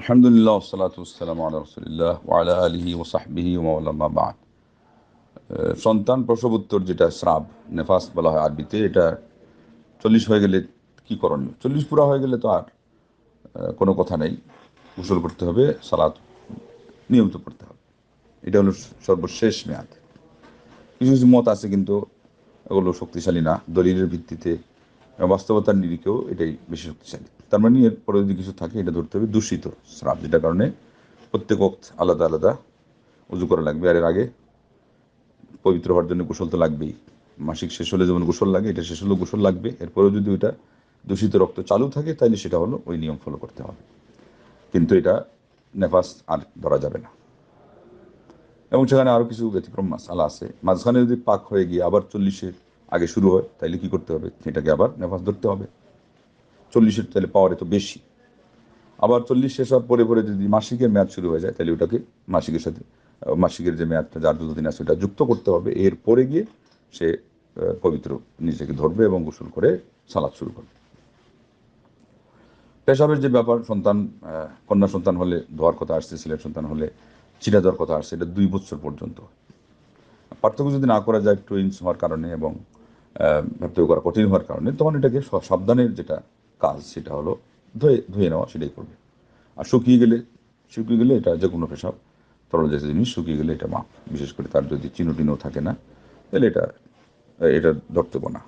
আলহামদুলিল্লাহ সালাতাম আলা রসুলিল্লাহ ওয়ালা আলহি ওসাহবিহি ওমাউলামা বাদ সন্তান প্রসবোত্তর যেটা শ্রাব নেফাস বলা হয় আরবিতে, এটা চল্লিশ হয়ে গেলে কি করণীয় চল্লিশ পুরা হয়ে গেলে তো আর কোনো কথা নেই। গোসল করতে হবে, সালাত নিয়মিত পড়তে হবে। এটা হলো সর্বশেষ মেয়াদ। কিছু কিছু মত আছে কিন্তু, এগুলো শক্তিশালী না। দলিলের ভিত্তিতে বাস্তবতার নিরিখেও এটাই বেশি শক্তিশালী। তার মানে এর পরে যদি কিছু থাকে, এটা ধরতে হবে দূষিত স্রাব, যেটার কারণে প্রত্যেক ওক্ত আলাদা আলাদা উজু করা লাগবে। আর এর আগে পবিত্র হওয়ার জন্য গোসল তো লাগবেই। মাসিক শেষ হলে যেমন গোসল লাগে, এটা শেষ হলেও গোসল লাগবে। এরপরেও যদি ওইটা দূষিত রক্ত চালু থাকে তাহলে সেটা হলো ওই নিয়ম ফলো করতে হবে। কিন্তু এটা নেফাস আর ধরা যাবে না। এবং সেখানে আরও কিছু ব্যতিক্রম মাসালা আছে। মাঝখানে যদি পাক হয়ে গিয়ে আবার চল্লিশের আগে শুরু হয়, তাইলে কি করতে হবে? এটাকে আবার নেফাস ধরতে হবে। চল্লিশের তাহলে পাওয়ার এত বেশি। আবার চল্লিশ শেষ হওয়ার পরে পরে যদি মাসিকের মেয়াদ শুরু হয়ে যায়, তাহলে ওটাকে মাসিকের সাথে মাসিকের যে মেয়াদটা, যার যতদিন আছে, ওটা যুক্ত করতে হবে। এর পরে গিয়ে সে পবিত্র নিজেকে ধরবে এবং গোসল করে সালাদ শুরু করবে। পেশাবের যে ব্যাপার, সন্তান কন্যা সন্তান হলে ধোয়ার কথা আসছে ছেলের সন্তান হলে চিরা দেওয়ার কথা আসছে, এটা দুই বছর পর্যন্ত। পার্থক্য যদি না করা যায় টুইন্স হওয়ার কারণে এবং পার্থক্য করা কঠিন হওয়ার কারণে, তখন এটাকে সাবধানের যেটা কাজ সেটা হলো ধুয়ে ধুয়ে নেওয়া, সেটাই করবে। আর শুকিয়ে গেলে শুকিয়ে গেলে এটা যে কোনো পেশাব তরল জাতীয় জিনিস শুকিয়ে গেলে এটা মাপ। বিশেষ করে তার যদি চিনো টিনো থাকে না, তাহলে এটা এটা ধরতে না